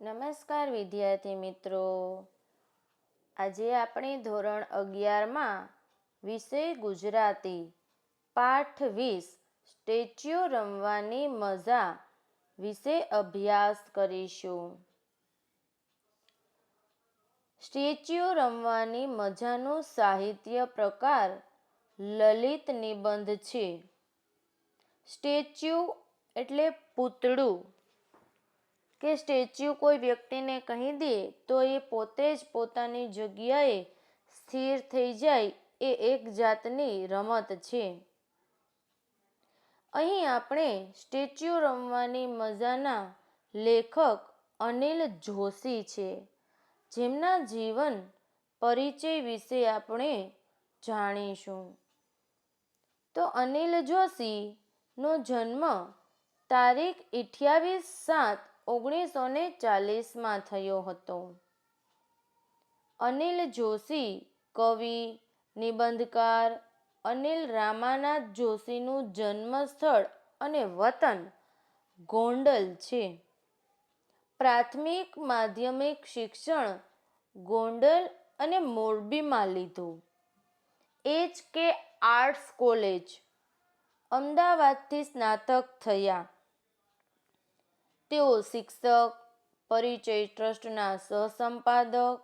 નમસ્કાર વિદ્યાર્થી મિત્રો. આજે આપણે ધોરણ અગિયારમાં વિષય ગુજરાતી પાઠ વીસ સ્ટેચ્યુ રમવાની મજા વિશે અભ્યાસ કરીશું. સ્ટેચ્યુ રમવાની મજાનો સાહિત્ય પ્રકાર લલિત નિબંધ છે. સ્ટેચ્યુ એટલે પૂતળું. કે સ્ટેચ્યુ કોઈ વ્યક્તિને કહી દે, તો એ પોતે જ પોતાની જગ્યાએ સ્થિર થઈ જાય, એ એક જાતની રમત છે. અહીં આપણે સ્ટેચ્યુ રમવાની મજાના લેખક અનિલ જોશી છે. જેમના જીવન પરિચય વિશે આપણે જાણીશું. તો અનિલ જોશીનો જન્મ તારીખ અઠ્યાવીસ સાત ઓગણીસો ને ચાલીસમાં થયો હતો. અનિલ જોશી, કવિ, નિબંધકાર અનિલ રામાનાથ જોશીનું જન્મ સ્થળ અને વતન ગોંડલ છે. પ્રાથમિક માધ્યમિક શિક્ષણ ગોંડલ અને મોરબીમાં લીધું. એચ કે આર્ટ્સ કોલેજ, અમદાવાદથી સ્નાતક થયા. તેઓ શિક્ષક, પરિચય ટ્રસ્ટના સહસંપાદક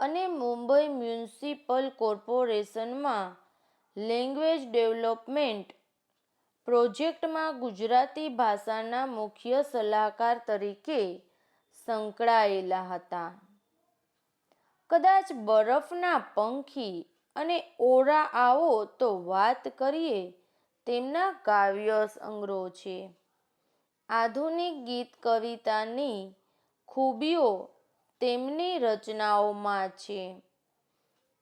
અને મુંબઈ મ્યુનિસિપલ કોર્પોરેશનમાં લેંગ્વેજ ડેવલપમેન્ટ પ્રોજેક્ટમાં ગુજરાતી ભાષાના મુખ્ય સલાહકાર તરીકે સંકળાયેલા હતા. કદાચ બરફના પંખી અને ઓરા આવો તો વાત કરીએ, તેમના કાવ્ય સંગ્રહો છે. આધુનિક ગીત કવિતાની ખૂબીઓ તેમની રચનાઓમાં છે.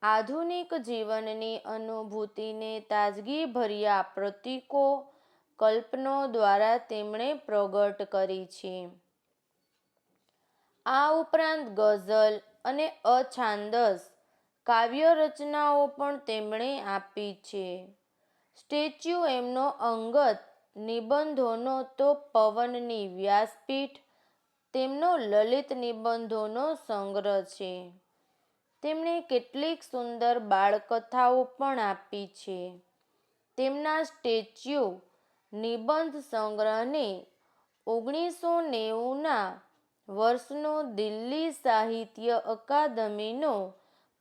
આધુનિક જીવનની અનુભૂતિને તાજગીભર્યા પ્રતીકો કલ્પનો દ્વારા તેમણે પ્રગટ કરી છે. આ ઉપરાંત ગઝલ અને અછાંદસ કાવ્ય રચનાઓ પણ તેમણે આપી છે. સ્ટેચ્યુ એમનો અંગત નિબંધોનો તો પવનની વ્યાસપીઠ, તેમનો લલિત નિબંધોનો સંગ્રહ છે. તેમણે કેટલીક સુંદર બાળકથાઓ પણ આપી છે. તેમના સ્ટેચ્યુ નિબંધ સંગ્રહને ઓગણીસો નેવુંના વર્ષનો દિલ્હી સાહિત્ય અકાદમીનો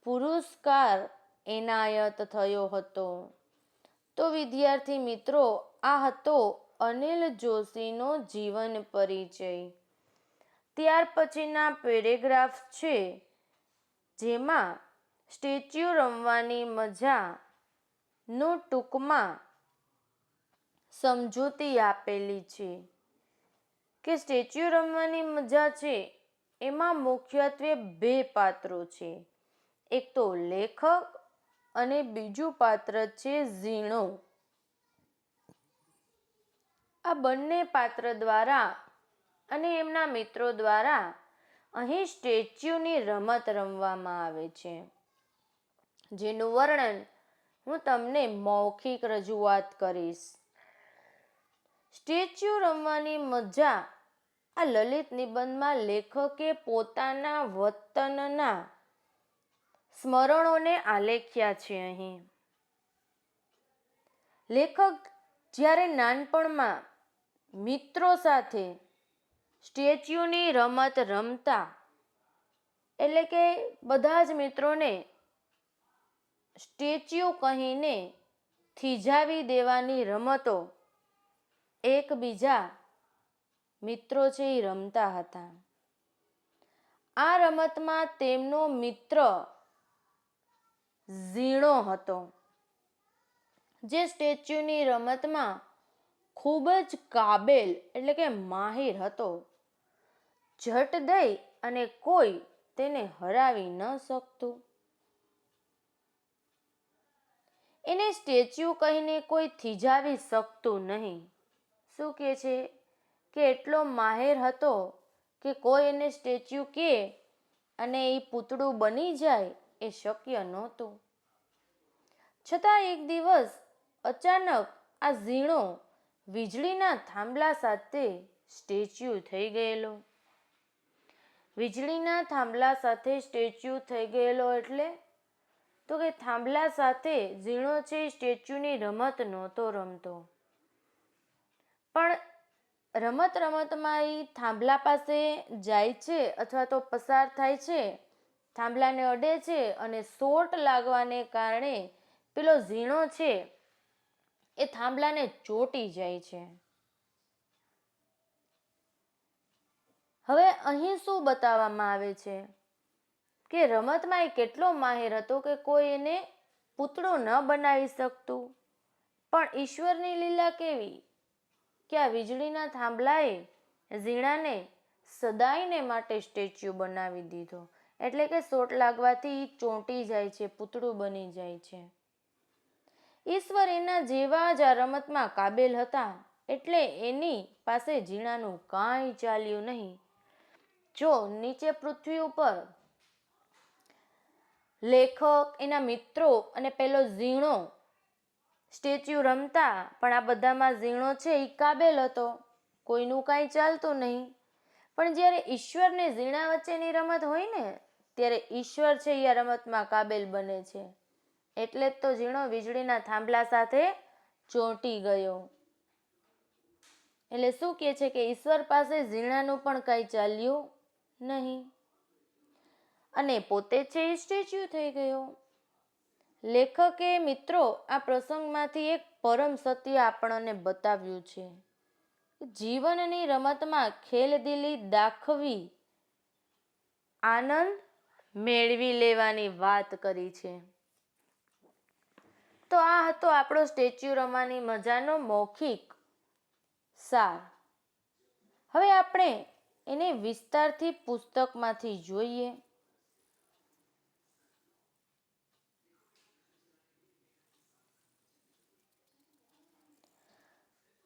પુરસ્કાર એનાયત થયો હતો. તો વિદ્યાર્થી મિત્રો આ હતો અનિલ જોશીનો જીવન પરિચય. ત્યાર પછીના પેરેગ્રાફ છે, જેમાં સ્ટેચ્યુ રમવાની મજા નું ટૂંકમાં સમજૂતી આપેલી છે કે સ્ટેચ્યુ રમવાની મજા છે એમાં મુખ્યત્વે બે પાત્રો છે. એક તો લેખક અને બીજું પાત્ર છે ઝીણો. આ બંને પાત્ર દ્વારા અને એમના મિત્રો દ્વારા અહીં સ્ટેચ્યુની રમત રમવામાં આવે છે, જેનું વર્ણન હું તમને મૌખિક રજૂઆત કરીશ. સ્ટેચ્યુ રમવાની મજા આ લલિત નિબંધમાં લેખકે પોતાના વતનના સ્મરણોને આલેખ્યા છે અહીં. લેખક જ્યારે નાનપણમાં મિત્રો સાથે સ્ટેચ્યુની રમત રમતા, એટલે કે બધા જ મિત્રોને સ્ટેચ્યુ કહીને થીજાવી દેવાની રમતો એકબીજા મિત્રો છે એ રમતા હતા. આ રમતમાં તેમનો મિત્ર ઝીણો હતો. જે સ્ટેચ્યુની રમતમાં ખૂબ જ કાબેલ, એટલે કે માહિર હતો. જટ દઈ અને કોઈ તેને હરાવી ન શકતું. એને સ્ટેચ્યુ કહીને કોઈ થીજાવી શકતું નહીં. શું કહે છે કે એટલો માહેર હતો કે કોઈ એને સ્ટેચ્યુ કે અને એ પૂતળું બની જાય એ શક્ય નહોતું. છતાં એક દિવસ અચાનક આ ઝીણો વીજળીના થાંભલા સાથે સ્ટેચ્યુ થઈ ગયેલો. વીજળીના થાંભલા સાથે સ્ટેચ્યુ થઈ ગયેલો એટલે? તો કે થાંભલા સાથે ઝીણો છે સ્ટેચ્યુની રમત નહોતો રમતો. પણ રમત રમતમાં એ થાંભલા પાસે જાય છે અથવા તો પસાર થાય છે, થાંભલાને અડે છે અને સોટ લાગવાને કારણે પેલો ઝીણો છે એ થાંભલાને ચોટી જાય છે. હવે અહીં શું બતાવવામાં આવે છે? કે રમતમાં એ કેટલો માહિર હતો કે કોઈ એને પૂતળો ન બનાવી શકતું. પણ ઈશ્વરની લીલા કેવી? કે આ વીજળીના થાંભલાએ ઝીણાને સદાયને માટે સ્ટેચ્યુ બનાવી દીધો. એટલે કે સોટ લાગવાથી ચોંટી જાય છે, પૂતળું બની જાય છે. ઈશ્વર એના જેવા જ આ રમતમાં કાબેલ હતા એટલે એની પાસે ઝીણાનું કાંઈ ચાલ્યું નહીં. જો નીચે પૃથ્વી ઉપર લેખક, એના મિત્રો અને પેલો ઝીણો સ્ટેચ્યુ રમતા, પણ આ બધામાં ઝીણો છે એ કાબેલ હતો. કોઈનું કાંઈ ચાલતું નહીં. પણ જ્યારે ઈશ્વરને ઝીણા વચ્ચેની રમત હોય ને, ત્યારે ઈશ્વર છે એ રમતમાં કાબેલ બને છે. એટલે જ તો ઝીણો વીજળીના થાંભલા સાથે ચોંટી ગયો. એટલે શું કહે છે કે ઈશ્વર પાસે ઝીણાનું પણ કાંઈ ચાલ્યું નહીં. અને પોતે છે સ્ટેચ્યુ થઈ ગયો. લેખકે મિત્રો, આ પ્રસંગમાંથી એક પરમ સત્ય આપણને બતાવ્યું છે. જીવનની રમતમાં ખેલદિલી દાખવી, આનંદ મેળવી લેવાની વાત કરી છે. તો આ હતો આપણો સ્ટેચ્યુ રમવાની મજાનો મૌખિક સાર. હવે આપણે એને વિસ્તારથી પુસ્તકમાંથી જોઈએ.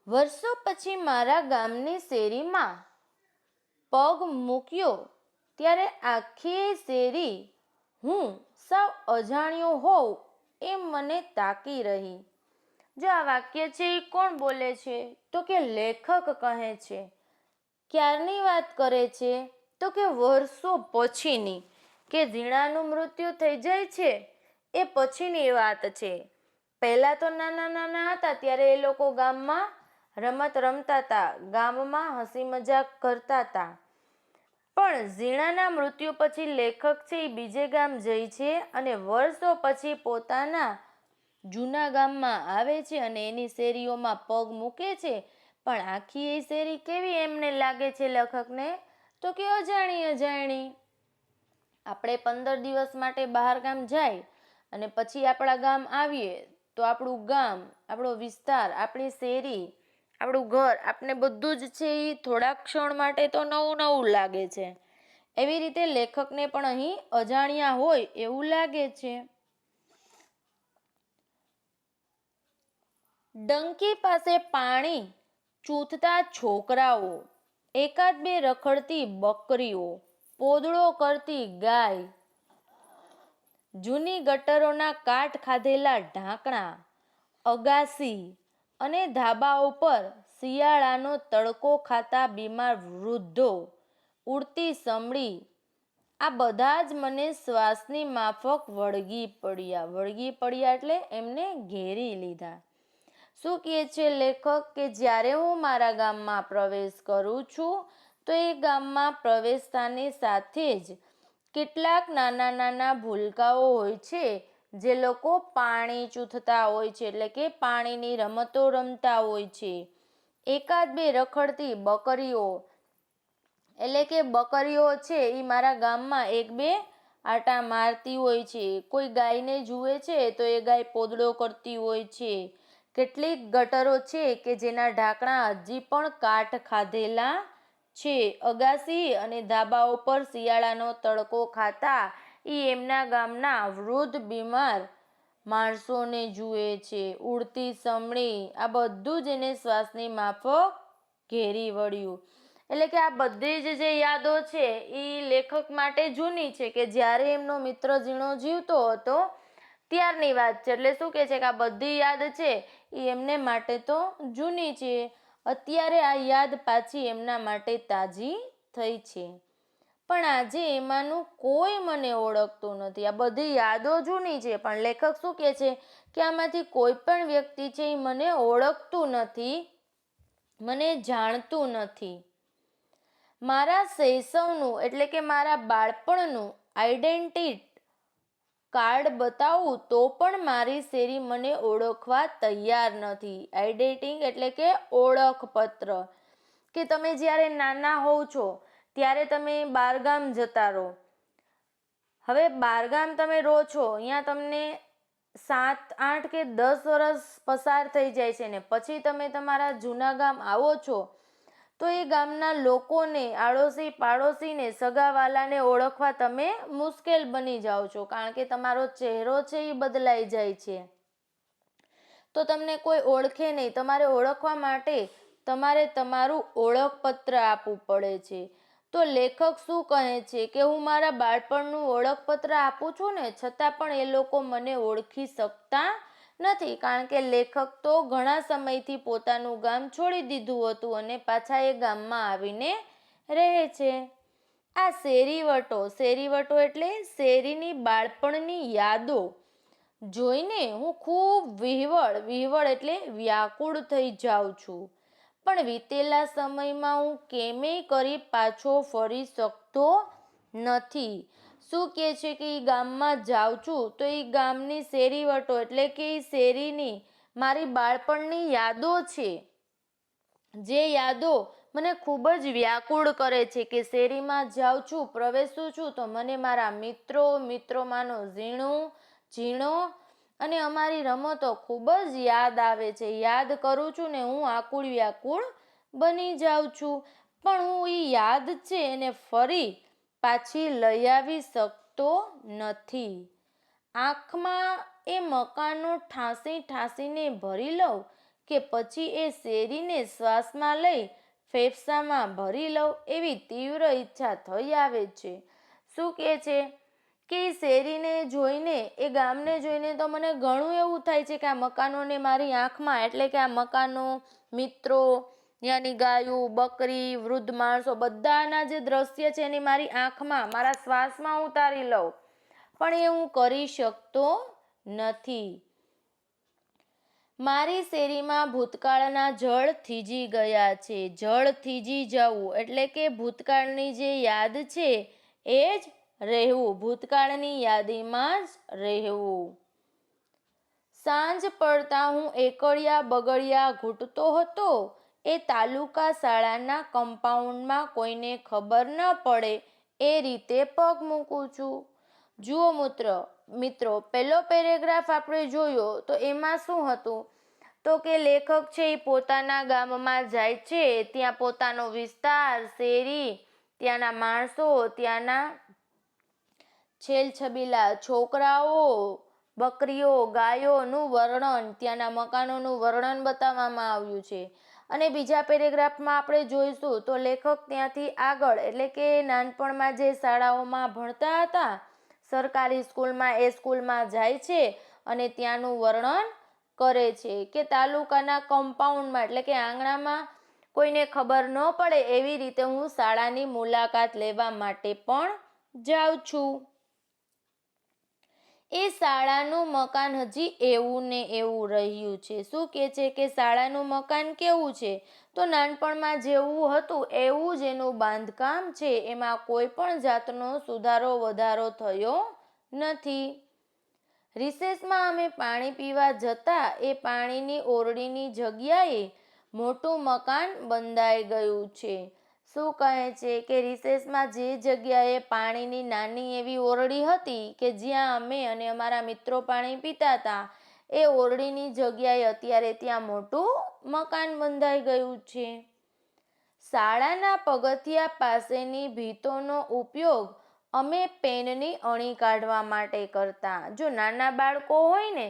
વર્ષો પછી મારા ગામની શેરીમાં પગ મૂક્યો ત્યારે આખી શેરી હું સાવ અજાણ્યો હોઉં એમ મને તાકી રહી. જો આ વાક્ય છે એ કોણ બોલે છે? તો કે લેખક કહે છે. ક્યારની વાત કરે છે? તો કે વર્ષો પછીની. કે ઝીણાનું મૃત્યુ થઈ જાય છે? એ પછીની વાત છે. પહેલાં તો નાના નાના હતા ત્યારે એ લોકો ગામમાં રમત રમતા હતા. ગામમાં હસી મજાક કરતા હતા. પણ ઝીણાના મૃત્યુ પછી લેખક છે એ બીજે ગામ જાય છે અને વર્ષો પછી પોતાના જૂના ગામમાં આવે છે અને એની શેરીઓમાં પગ મૂકે છે. પણ આખી એ શેરી કેવી એમને લાગે છે લેખકને? તો કે અજાણી અજાણી. આપણે પંદર દિવસ માટે બહાર ગામ જાય અને પછી આપણા ગામ આવીએ તો આપણું ગામ, આપણો વિસ્તાર, આપણી શેરી આપણું ઘર આપને બધું જ છે એ થોડાક ક્ષણ માટે તો નવું નવું લાગે છે. એવી રીતે લેખકને પણ અહીં અજાણ્યા હોય એવું લાગે છે. ડંકી પાસે પાણી ચૂથતા છોકરાઓ, એકાદ બે રખડતી બકરીઓ, પોદળો કરતી ગાય, જૂની ગટરોના કાટ ખાધેલા ઢાંકણા, અગાસી અને ધાબા ઉપર શિયાળાનો તડકો ખાતા બીમાર વૃદ્ધો ઉડતી સમડી. આ બધા જ મને શ્વાસની માફક વળગી પડ્યા. વળગી પડ્યા એટલે એમને ઘેરી લીધા. શું કહે છે લેખક કે જ્યારે હું મારા ગામમાં પ્રવેશ કરું છું, તો એ ગામમાં પ્રવેશતાની સાથે જ કેટલાક નાના નાના ભૂલકાઓ હોય છે. જે લોકો પાણી ચૂથતા હોય છે, એટલે કે પાણીની રમતો રમતા હોય છે. એકાદ બે રખડતી બકરીઓ, એટલે કે બકરીઓ છે એ મારા ગામમાં એક બે આટા મારતી હોય છે. કોઈ ગાયને જુએ છે, તો એ ગાય પોદળો કરતી હોય છે. કેટલીક ગટરો છે કે જેના ઢાંકણા હજી પણ કાટ ખાધેલા છે. અગાસી અને ધાબા ઉપર શિયાળાનો તડકો ખાતા એ એમના ગામના વૃદ્ધ બીમાર માણસોને જુએ છે. ઉડતી સમણી, આ બધું જ એને શ્વાસની માફક ઘેરી વળ્યું. એટલે કે આ બધી જ જે યાદો છે, એ લેખક માટે જૂની છે કે જ્યારે એમનો મિત્ર ઝીણો જીવતો હતો ત્યારની વાત છે. એટલે શું કહે છે કે આ બધી યાદ છે, એ એમને માટે તો જૂની છે. અત્યારે આ યાદ પાછી એમના માટે તાજી થઈ છે. પણ આજે એમાંનું કોઈ મને ઓળખતું નથી. આ બધી યાદો જૂની છે, પણ લેખક શું કહે છે કે આમાંથી કોઈ પણ વ્યક્તિ છે એ મને ઓળખતું નથી, મને જાણતું નથી. મારા શૈશવનું એટલે કે મારા બાળપણનું આઈડેન્ટિટી કાર્ડ બતાવું તો પણ મારી શેરી મને ઓળખવા તૈયાર નથી. આઈડેન્ટિટી એટલે કે ઓળખપત્ર. કે તમે જ્યારે નાના હોવ છો ત્યારે તમે બારગામ જતા રહો. હવે બારગામ તમે રહો છો, અહીંયા તમને સાત, આઠ કે દસ વર્ષ પસાર થઈ જાય છે ને, પછી તમે તમારા જૂના ગામ આવો છો, તો એ ગામના લોકોને, આડોશી પાડોશીને, સગાવાલાને ઓળખવા તમે મુશ્કેલ બની જાઓ છો, કારણ કે તમારો ચહેરો છે એ બદલાઈ જાય છે. તો તમને કોઈ ઓળખે નહીં, તમારે ઓળખવા માટે તમારે તમારું ઓળખપત્ર આપવું પડે છે. તો લેખક શું કહે છે કે હું મારા બાળપણનું ઓળખપત્ર આપું છું ને, છતાં પણ એ લોકો મને ઓળખી શકતા નથી, કારણ કે લેખક તો ઘણા સમયથી પોતાનું ગામ છોડી દીધું હતું અને પાછા એ ગામમાં આવીને રહે છે. આ શેરીવટો શેરીવટો એટલે શેરીની બાળપણની યાદો. જોઈને હું ખૂબ વિહવળ વિહવળ એટલે વ્યાકુળ થઈ જાઉં છું. પણ વીતેલા સમયમાં હું કેમેય કરી પાછો ફરી શકતો નથી. શું કહે છે કે એ ગામમાં જાઉં છું, તો એ ગામની શેરીવટો એટલે કે એ શેરીની મારી બાળપણની યાદો છે. જે યાદો મને ખૂબ જ વ્યાકુળ કરે છે કે શેરીમાં જાઉં છું, પ્રવેશું છું, તો મને મારા મિત્રો, મિત્રોમાંનો ઝીણું, ઝીણો અને અમારી રમતો ખૂબ જ યાદ આવે છે. યાદ કરું છું ને હું આકુળ વ્યાકુળ બની જાઉં છું. પણ હું એ યાદ છે એને ફરી પાછી લઈ આવી શકતો નથી. આંખમાં એ મકાનો ઠાંસી ઠાંસીને ભરી લઉં કે પછી એ શેરીને શ્વાસમાં લઈ ફેફસામાં ભરી લઉં એવી તીવ્ર ઈચ્છા થઈ આવે છે. શું કહે છે? કે એ શેરીને જોઈને એ ગામને જોઈને તો મને ઘણું એવું થાય છે કે આ મકાનોને મારી આંખમાં, એટલે કે આ મકાનો, મિત્રો ત્યાંની ગાયું, બકરી, વૃદ્ધ માણસો, બધાના જે દ્રશ્ય છે એની મારી આંખમાં, મારા શ્વાસમાં ઉતારી લઉં. પણ એ હું કરી શકતો નથી. મારી શેરીમાં ભૂતકાળના જળ થીજી ગયા છે. જળ થીજી જવું, એટલે કે ભૂતકાળની જે યાદ છે, એ જ રહેવું. ભૂતકાળની યાદીમાં જ રહેવું. સાંજ પડતા હું એકળિયા બગડિયા ઘૂંટતો હતો. એ તાલુકા શાળાના કમ્પાઉન્ડમાં કોઈને ખબર ન પડે એ રીતે પગ મૂકું છું. જુઓ મૂત્ર, મિત્રો, પહેલો પેરેગ્રાફ આપણે જોયો તો એમાં શું હતું? તો કે લેખક છે એ પોતાના ગામમાં જાય છે. ત્યાં પોતાનો વિસ્તાર, શેરી, ત્યાંના માણસો, ત્યાંના છેલ છબીલા છોકરાઓ, બકરીઓ, ગાયોનું વર્ણન, ત્યાંના મકાનોનું વર્ણન બતાવવામાં આવ્યું છે. અને બીજા પેરેગ્રાફમાં આપણે જોઈશું તો લેખક ત્યાંથી આગળ, એટલે કે નાનપણમાં જે શાળાઓમાં ભણતા હતા, સરકારી સ્કૂલમાં એ સ્કૂલમાં જાય છે અને ત્યાંનું વર્ણન કરે છે કે તાલુકાના કમ્પાઉન્ડમાં, એટલે કે આંગણામાં, કોઈને ખબર ન પડે એવી રીતે હું શાળાની મુલાકાત લેવા માટે પણ જાઉં છું. એ શાળાનું મકાન હજી એવું ને એવું રહ્યું છે. શું કહે છે કે શાળાનું મકાન કેવું છે? તો નાનપણમાં જેવું હતું, એવું જ એનું બાંધકામ છે. એમાં કોઈ પણ જાતનો સુધારો, વધારો થયો નથી. રિસેસમાં અમે પાણી પીવા જતા એ પાણીની ઓરડીની જગ્યાએ મોટું મકાન બંધાઈ ગયું છે. શું કહે છે કે રિસેસમાં જે જગ્યાએ પાણીની નાની એવી ઓરડી હતી કે જ્યાં અમે અને અમારા મિત્રો પાણી પીતા હતા, એ ઓરડીની જગ્યાએ અત્યારે ત્યાં મોટું મકાન બંધાઈ ગયું છે. શાળાના પગથિયા પાસેની ભીતોનો ઉપયોગ અમે પેનની અણી કાઢવા માટે કરતા. જો નાના બાળકો હોય ને,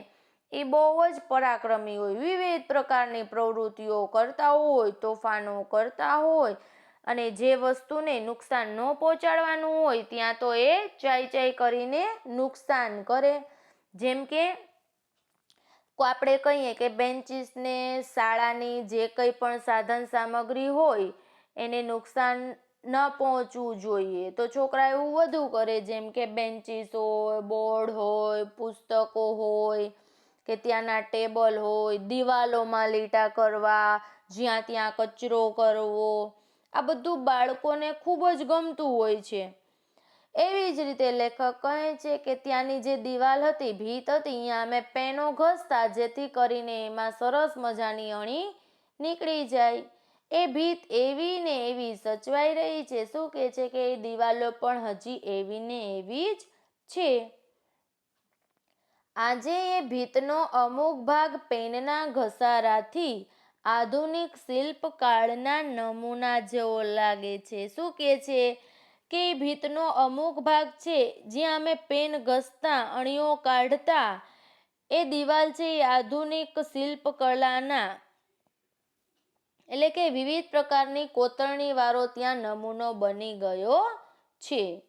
એ બહુ જ પરાક્રમી હોય, વિવિધ પ્રકારની પ્રવૃત્તિઓ કરતા હોય, તોફાનો કરતા હોય અને જે વસ્તુને નુકસાન ન પહોંચાડવાનું હોય ત્યાં તો એ ચાઈ ચાઈ કરીને નુકસાન કરે. જેમ કે આપણે કહીએ કે બેન્ચીસને શાળાની જે કંઈ પણ સાધન સામગ્રી હોય, એને નુકસાન ન પહોંચવું જોઈએ. તો છોકરા એવું વધુ કરે, જેમ કે બેન્ચીસ હોય, બોર્ડ હોય, પુસ્તકો હોય, કે ત્યાંના ટેબલ હોય, દિવાલોમાં લીટા કરવા, જ્યાં ત્યાં કચરો કરવો આ બધું બાળકોને ખૂબ જ ગમતું હોય છે. એવી જ રીતે લેખક કહે છે કે ત્યાંની જે દિવાલ હતી, ભીત હતી, અહીંયા અમે પેનો ઘસતા જેથી કરીને એમાં સરસ મજાની અણી નીકળી જાય. એ ભીત એવી ને એવી સચવાઈ રહી છે. શું કહે છે કે એ દિવાલો પણ હજી એવી ને એવી જ છે? આજે એ ભીતનો અમુક ભાગ પેનના ઘસારાથી આધુનિક શિલ્પકાળના નમૂના જેવો લાગે છે. શું કહે છે? કે ભીતનો અમુક ભાગ છે, જ્યાં અમે પેન ઘસતા, અણીઓ કાઢતા, એ દિવાલ છે એ આધુનિક શિલ્પકલાના એટલે કે વિવિધ પ્રકારની કોતરણી વાળો ત્યાં નમૂનો બની ગયો છે.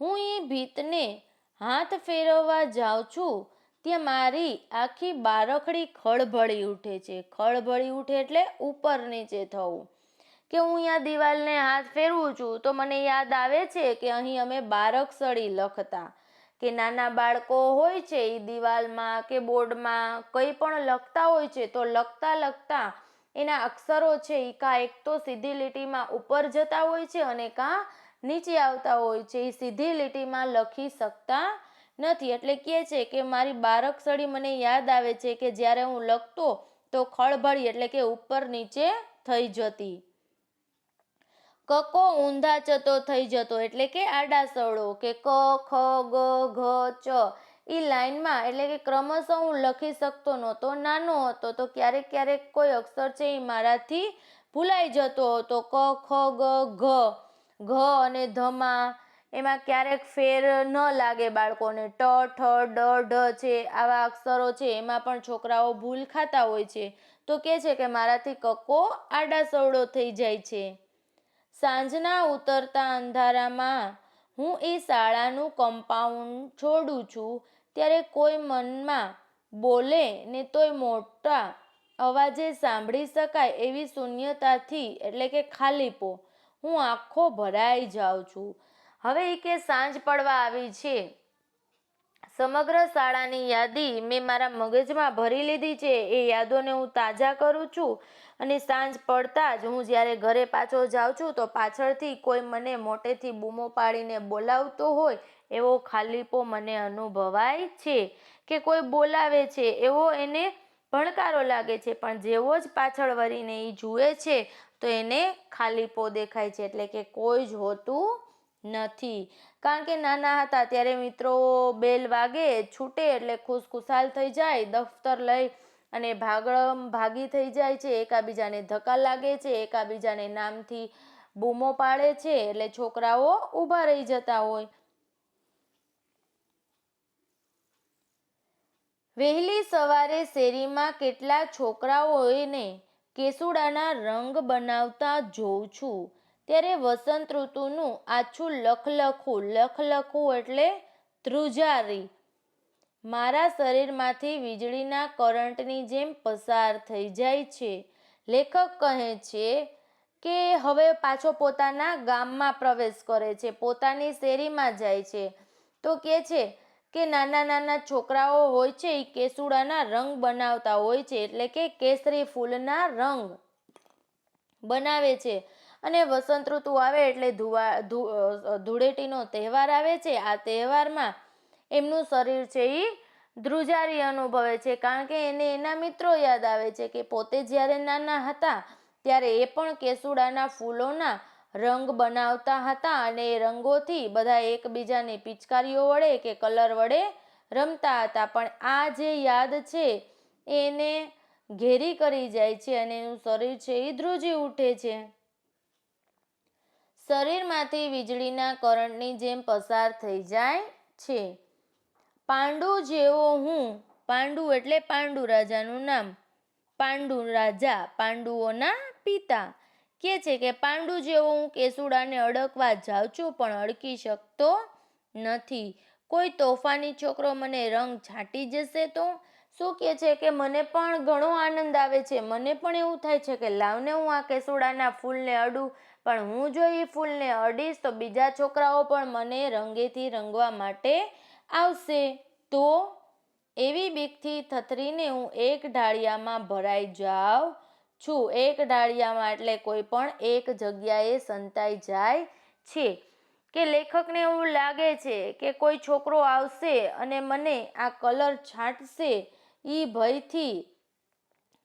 હું એ ભીતને હાથ ફેરવવા જાઉં છું ત્યાં મારી આખી બારખડી ખળભળી ઉઠે છે. ખળભળી ઉઠે એટલે ઉપર નીચે થવું. કે હું અહીંયા દિવાલને હાથ ફેરવું છું તો મને યાદ આવે છે કે અહીં અમે બારકસળી લખતા. કે નાના બાળકો હોય છે એ દિવાલમાં કે બોર્ડમાં કંઈ પણ લખતા હોય છે તો લખતા લખતા એના અક્ષરો છે એ કાં એક તો સીધી લીટીમાં ઉપર જતા હોય છે અને કાં નીચે આવતા હોય છે. એ સીધી લીટીમાં લખી શકતા નથી. એટલે કહે છે કે મારી બારકસળી મને યાદ આવે છે કે જ્યારે હું લખતો તો ખળભળી એટલે કે ઉપર નીચે થઈ જતી. કકો ઊંધા ચતો થઈ જતો એટલે કે આડા સળો કે ક, ખ, ગ, ઘ, ચ. એ લાઈનમાં એટલે કે ક્રમશઃ હું લખી શકતો નહોતો, નાનો હતો, તો ક્યારેક ક્યારેક કોઈ અક્ષર છે એ મારાથી ભૂલાઈ જતો હતો. ક, ખ, ગ, ઘ. ઘ અને ધમાં એમાં ક્યારેક ફેર ન લાગે બાળકોને. ટ, ઠ, ડ, ઢ છે, આવા અક્ષરો છે, એમાં પણ છોકરાઓ ભૂલ ખાતા હોય છે. તો કે છે કે મારાથી કક્કો આડાસવડો થઈ જાય છે. સાંજના ઉતરતા અંધારામાં હું એ શાળાનું કમ્પાઉન્ડ છોડું છું. ત્યારે કોઈ મનમાં બોલે ને તોય મોટા અવાજે સાંભળી શકાય એવી શૂન્યતાથી, એટલે કે ખાલીપો, હું આખો ભરાઈ જાઉં છું. હવે એ કે સાંજ પડવા આવી છે. સમગ્ર શાળાની યાદી મેં મારા મગજમાં ભરી લીધી છે. એ યાદોને હું તાજા કરું છું અને સાંજ પડતા જ હું જ્યારે ઘરે પાછો જાઉં છું તો પાછળથી કોઈ મને મોટેથી બૂમો પાડીને બોલાવતો હોય એવો ખાલીપો મને અનુભવાય છે કે કોઈ બોલાવે છે. એવો એને ભણકારો લાગે છે. પણ જેવો જ પાછળ વળીને એ જુએ છે તો એને ખાલીપો દેખાય છે. એટલે કે કોઈ જ હોતું નથી. કારણ કે નાના હતા ત્યારે મિત્રો બેલ વાગે, છૂટે એટલે ખુશખુશાલ થઈ જાય, દફતર લઈ અને ભાગળ, ભાગી થઈ જાય છે. એકાબીજાને ધક્કા લાગે છે, એકાબીજાને નામથી બૂમો પાડે છે એટલે છોકરાઓ ઊભા રહી જતા હોય. વહેલી સવારે શેરીમાં કેટલા છોકરાઓને કેસુડાના રંગ બનાવતા જોઉં છું. ત્યારે વસંત ઋતુનું આછું લખલખું લખલખું એટલે ધ્રુજારી. મારા શરીરમાંથી વીજળીના કરંટની જેમ પસાર થઈ જાય છે. લેખક કહે છે કે હવે પાછો પોતાના ગામમાં પ્રવેશ કરે છે, પોતાની શેરીમાં જાય છે. તો કે છે કે નાના નાના છોકરાઓ હોય છે એ કેસુડાના રંગ બનાવતા હોય છે, એટલે કે કેસરી ફૂલના રંગ બનાવે છે. અને વસંત ઋતુ આવે એટલે ધૂળેટીનો તહેવાર આવે છે. આ તહેવારમાં એમનું શરીર છે એ ધ્રુજારી અનુભવે છે. કારણ કે એને એના મિત્રો યાદ આવે છે કે પોતે જ્યારે નાના હતા ત્યારે એ પણ કેસુડાના ફૂલોના રંગ બનાવતા હતા અને એ રંગોથી બધા એકબીજાની પિચકારીઓ વડે કે કલર વડે રમતા હતા. પણ આ જે યાદ છે એને ઘેરી કરી જાય છે અને એનું શરીર છે એ ધ્રુજી ઉઠે છે. શરીરમાંથી વીજળીના કરંટની જેમ પસાર થઈ જાય છે. પાંડુ જેવો હું, પાંડુ એટલે પાંડુ રાજાનું નામ. પાંડુ રાજા, પાંડુઓના પિતા. કે છે કે પાંડુ જેવો હું કેસુડાને અડકવા જાઉં છું, પણ અડકી શકતો નથી. કોઈ તોફાની છોકરો મને રંગ છાંટી જશે તો? શું કહે છે કે મને પણ ઘણો આનંદ આવે છે? મને પણ એવું થાય છે કે લાવને હું આ કેસુડાના ફૂલને અડું પણ હું જો એ ફૂલને અડીશ તો બીજા છોકરાઓ પણ મને રંગેથી રંગવા માટે આવશે. તો એવી બીકથી થથરીને હું એક ઢાળિયામાં ભરાઈ જાઉં છું. એક ઢાળિયામાં એટલે કોઈ પણ એક જગ્યાએ સંતાઈ જાય છે. કે લેખકને એવું લાગે છે કે કોઈ છોકરો આવશે અને મને આ કલર છાંટશે. એ ભયથી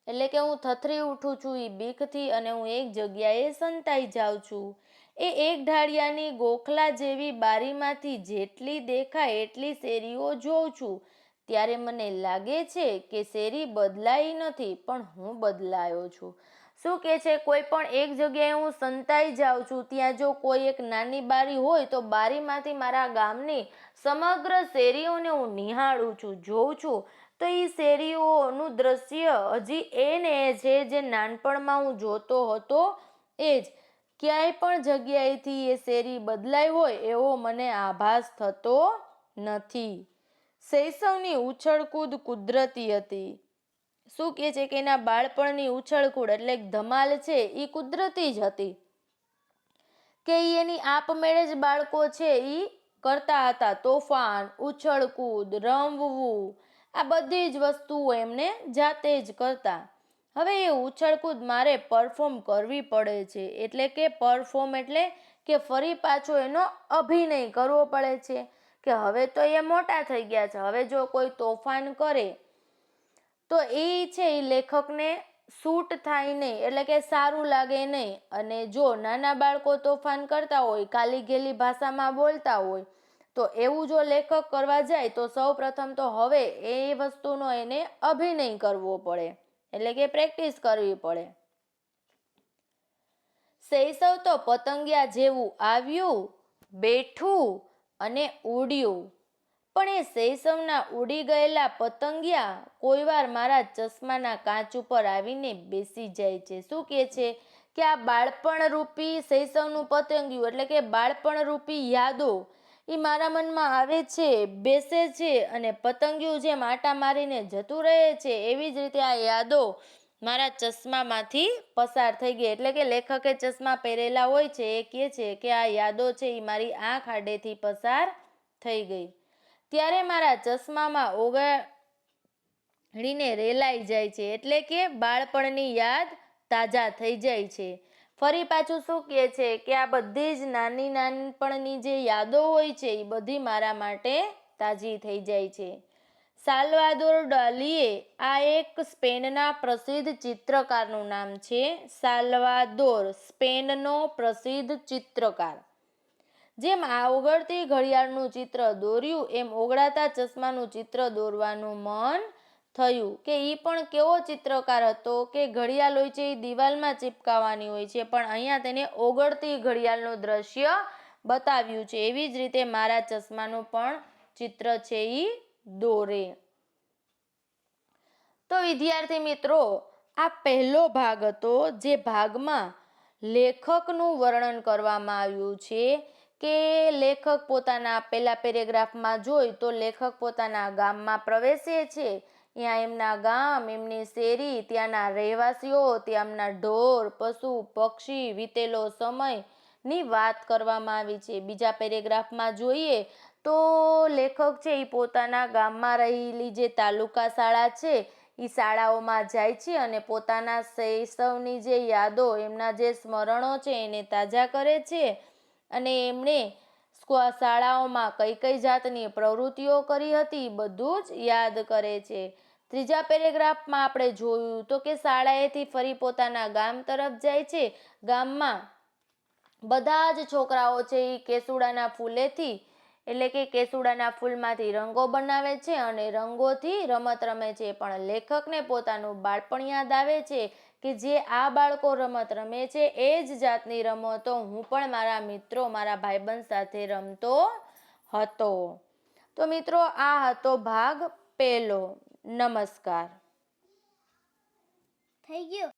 એટલે કે હું થથરી ઉઠું છું એ બીકથી અને હું એક જગ્યાએ સંતાઈ જાઉં છું. એ એક ઢાળિયાની ગોખલા જેવી બારીમાંથી જેટલી દેખાય એટલી શેરીઓ જોઉં છું. ત્યારે મને લાગે છે કે શેરી બદલાઈ નથી, પણ હું બદલાયો છું. શું કે છે? કોઈ પણ એક જગ્યાએ હું સંતાઈ જાઉં છું. ત્યાં જો કોઈ એક નાની બારી હોય તો બારીમાંથી મારા ગામની સમગ્ર શેરીઓને હું નિહાળું છું, જોઉં છું. તો એ શેરીઓનું દ્રશ્ય હજી એ ને છે જે નાનપણમાં હું જોતો હતો, એ જ. ક્યાંય પણ જગ્યાએથી એ શેરી બદલાઈ હોય એવો મને આભાસ થતો નથી. શૈશવની ઉછળકૂદ કુદરતી હતી. શું કહે છે કે એના બાળપણની ઉછળકૂદ એટલે ધમાલ છે એ કુદરતી જ હતી. કે એની આપમેળે જ બાળકો છે એ કરતા હતા, તોફાન, ઉછળકૂદ, રમવું આ બધી જ વસ્તુઓ એમને જાતે જ કરતા. હવે એ ઉછળકૂદ મારે પરફોર્મ કરવી પડે છે. એટલે કે પરફોર્મ એટલે કે ફરી પાછો એનો અભિનય કરવો પડે છે. કે હવે તો એ મોટા થઈ ગયા છે. હવે જો કોઈ તોફાન કરે, તો એ છે એ લેખકને સૂટ થાય નહીં. એટલે કે સારું લાગે નહીં. અને જો નાના બાળકો તોફાન કરતા હોય, કાલી ગેલી ભાષામાં બોલતા હોય તો એવું જો લેખક કરવા જાય તો સૌ પ્રથમ તો હવે એ વસ્તુનો એને અભિનય કરવો પડે. એટલે કે પ્રેક્ટિસ કરવી પડે. શૈશવ તો પતંગિયા જેવું આવ્યું, બેઠું અને ઉડ્યું. પણ એ શૈશવના ઉડી ગયેલા પતંગિયા કોઈવાર મારા ચશ્માના કાચ ઉપર આવીને બેસી જાય છે. શું કહે છે? કે આ બાળપણ રૂપી શૈશવનું પતંગિયું, એટલે કે બાળપણ રૂપી યાદો એ મારા મનમાં આવે છે, બેસે છે અને પતંગિયું જેમ આટા મારીને જતું રહે છે, એવી જ રીતે આ યાદો મારા ચશ્મામાંથી પસાર થઈ ગઈ. એટલે કે લેખકે ચશ્મા પહેરેલા હોય છે, એ કહે છે કે આ યાદો છે એ મારી આંખ આડેથી પસાર થઈ ગઈ. ત્યારે મારા ચશ્મામાં ઓગાળીને રેલાઈ જાય છે, એટલે કે બાળપણની યાદ તાજા થઈ જાય છે. ફરી પાછું શું કહે છે કે આ બધી જ નાની નાનપણની જે યાદો હોય છે એ બધી મારા માટે તાજી થઈ જાય છે. સાલ્વાદોર ડાલીએ આ એક સ્પેનના પ્રસિદ્ધ ચિત્રકારનું નામ છે, સાલ્વાદોર, સ્પેનનો પ્રસિદ્ધ ચિત્રકાર. જેમ આ ઓગળતી ઘડિયાળનું ચિત્ર દોર્યું, એમ ઓગળાતા ચશ્માનું ચિત્ર દોરવાનું મન થયું કે એ પણ કેવો ચિત્રકાર હતો કે ઘડિયાળ હોય છે એ દિવાલમાં ચિપકાવવાની હોય છે, પણ અહીંયા તેને ઓગળતી ઘડિયાળનું દ્રશ્ય બતાવ્યું છે. એવી જ રીતે મારા ચશ્માનું પણ ચિત્ર છે એ દોરે. તો વિદ્યાર્થી મિત્રો, આ પહેલો ભાગ હતો જે ભાગમાં લેખકનું વર્ણન કરવામાં આવ્યું છે કે લેખક પોતાના પહેલા પેરેગ્રાફમાં જોઈ તો લેખક પોતાના ગામમાં પ્રવેશે છે. ત્યાં એમના ગામ, એમની શેરી, ત્યાંના રહેવાસીઓ, ત્યાંના ઢોર, પશુ, પક્ષી વીતેલો સમયની વાત કરવામાં આવી છે. બીજા પેરેગ્રાફમાં જોઈએ તો લેખક છે, એ પોતાના ગામમાં રહેલી જે તાલુકા શાળા છે, એ શાળાઓમાં જાય છે અને પોતાના શૈશવની જે યાદો, એમના જે સ્મરણો છે, એને તાજા કરે છે અને એમણે શાળાઓમાં કઈ કઈ જાતની પ્રવૃત્તિઓ કરી હતી, બધું જ યાદ કરે છે. ત્રીજા પેરેગ્રાફમાં આપણે જોયું તો કે શાળાએથી ફરી પોતાના ગામ તરફ જાય છે. ગામમાં બધા જ છોકરાઓ છે એ કેસુડાના ફૂલેથી, એટલે કે કેસુડાના ફૂલમાંથી રંગો બનાવે છે અને રંગોથી રમત રમે છે. પણ લેખકને પોતાનું બાળપણ યાદ આવે છે કે જે આ બાળકો રમત રમે છે એ જ જાતની રમતો હું પણ મારા મિત્રો, મારા ભાઈબંધ સાથે રમતો હતો. તો મિત્રો, આ હતો ભાગ પહેલો. નમસ્કાર. થઈ ગયું?